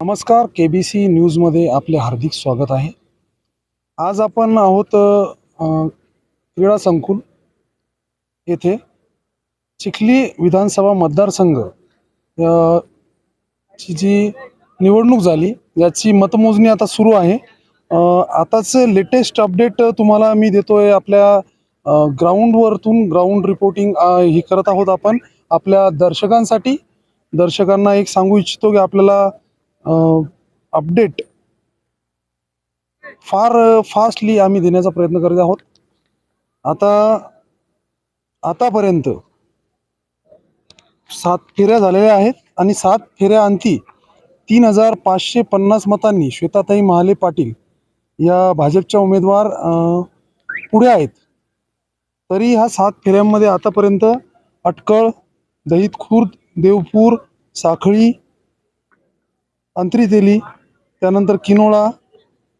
नमस्कार के B C न्यूजमध्ये आपले हार्दिक स्वागत आहे. आज आपण आहोत क्रीडा संकुल येथे. चिखली विधानसभा मतदारसंघ ची जी निवडणूक झाली याची मतमोजणी आता सुरू आहे. आताच लेटेस्ट अपडेट तुम्हाला मी देतोय आपल्या ग्राउंडवरतून ग्राउंड रिपोर्टिंग ही करत आहोत आपण आपल्या दर्शकांसाठी. दर्शकांना एक सांगू इच्छितो की आपल्याला अपडेट फार फास्टली आम्ही देण्याचा प्रयत्न करत आहोत. आता आतापर्यंत सात फेऱ्या झालेल्या आहेत आणि सात फेऱ्या अंती तीन हजार पाचशे पन्नास मतांनी श्वेताताई महाले पाटील या भाजपच्या उमेदवार पुढे आहेत. तरी ह्या सात फेऱ्यांमध्ये आतापर्यंत अटकळ दहित खुर्द देवपूर साखळी अंतरीतेली त्यानंतर किनोळा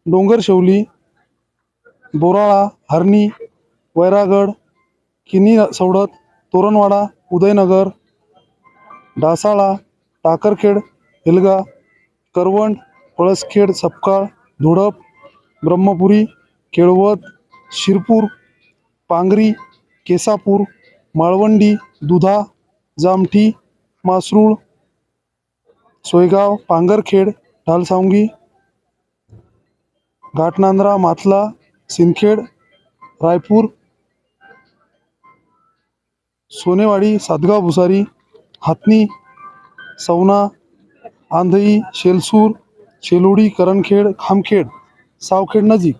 डोंगरशेवली बोराळा हरणी वैरागड किनी सवडत तोरणवाडा उदयनगर डासाळा टाकरखेड हिलगा करवंड पळसखेड सपकाळ धुडप ब्रह्मपुरी केळवत शिरपूर पांगरी केसापूर माळवंडी दुधा जामठी मासरूळ सोयगाव पांगरखेड ढालसावंगी घाटनांद्रा माथला सिंदखेड रायपूर सोनेवाडी सातगाव भुसारी हातनी सवना आंधई शेलसूर शेलोडी करणखेड खामखेड सावखेड नजीक.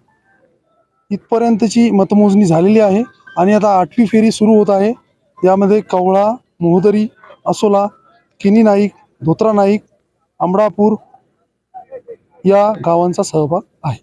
इथपर्यंतची मतमोजणी झालेली आहे आणि आता आठवी फेरी सुरू होत आहे. यामध्ये कवळा मोहदरी असोला किनी नाईक धोत्रा नाईक आंबडापूर या गावांचा सहभाग आहे.